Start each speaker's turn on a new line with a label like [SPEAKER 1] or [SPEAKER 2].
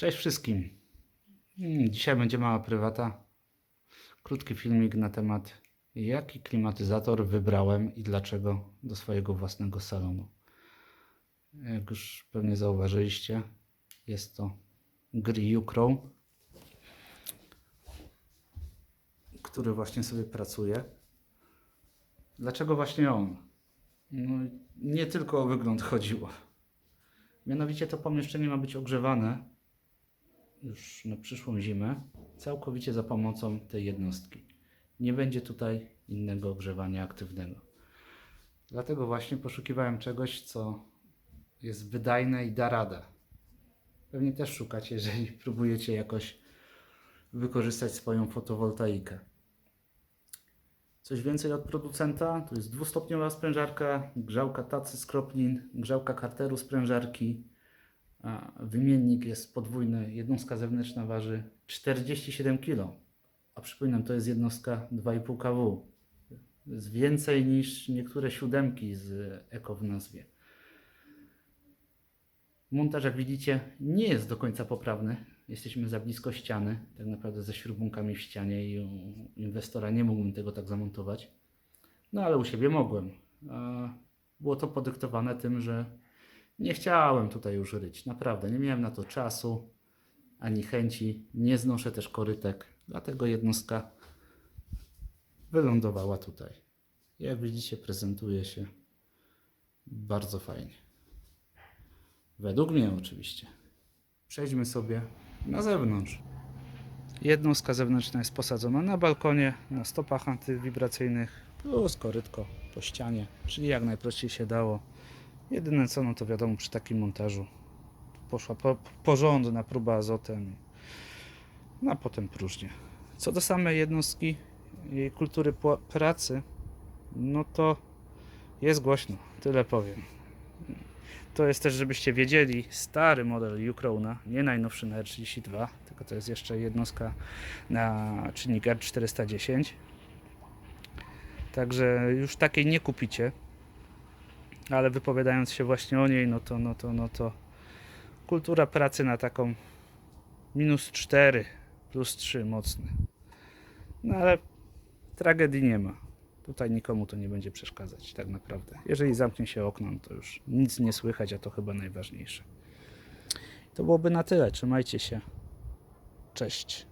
[SPEAKER 1] Cześć wszystkim. Mm, Dzisiaj będzie mała prywata. Krótki filmik na temat jaki klimatyzator wybrałem i dlaczego do swojego własnego salonu. Jak już pewnie zauważyliście, jest to Gri Ucrow, który właśnie sobie pracuje. Dlaczego właśnie on? No, nie tylko o wygląd chodziło. Mianowicie to pomieszczenie ma być ogrzewane już na przyszłą zimę całkowicie za pomocą tej jednostki. Nie będzie tutaj innego ogrzewania aktywnego. Dlatego właśnie poszukiwałem czegoś, co jest wydajne i da radę. Pewnie też szukacie, jeżeli próbujecie jakoś wykorzystać swoją fotowoltaikę. Coś więcej od producenta. To jest dwustopniowa sprężarka, grzałka tacy z kroplin, grzałka karteru sprężarki. Wymiennik jest podwójny. Jednostka zewnętrzna waży 47 kg. A przypominam, to jest jednostka 2,5 kW. Jest więcej niż niektóre siódemki z Eko w nazwie. Montaż, jak widzicie, nie jest do końca poprawny. Jesteśmy za blisko ściany, tak naprawdę ze śrubunkami w ścianie i u inwestora nie mógłbym tego tak zamontować. No ale u siebie mogłem. Było to podyktowane tym, że nie chciałem tutaj już ryć. Naprawdę, nie miałem na to czasu ani chęci. Nie znoszę też korytek, dlatego jednostka wylądowała tutaj. Jak widzicie, prezentuje się bardzo fajnie. Według mnie oczywiście. Przejdźmy sobie na zewnątrz. Jednostka zewnętrzna jest posadzona na balkonie, na stopach antywibracyjnych, plus korytko po ścianie, czyli jak najprościej się dało. Jedyne co, no to wiadomo, przy takim montażu poszła po, porządna próba azotem, no a potem próżnie. Co do samej jednostki, jej kultury pracy, no to jest głośno, tyle powiem. To jest też, żebyście wiedzieli, stary model Ucrona, nie najnowszy na R32, tylko to jest jeszcze jednostka na czynnik R410. Także już takiej nie kupicie, ale wypowiadając się właśnie o niej, no to, no to, no to kultura pracy na taką minus 4 plus 3 mocny. No ale tragedii nie ma. Tutaj nikomu to nie będzie przeszkadzać, tak naprawdę. Jeżeli zamknie się okno, no to już nic nie słychać, a to chyba najważniejsze. To byłoby na tyle. Trzymajcie się. Cześć.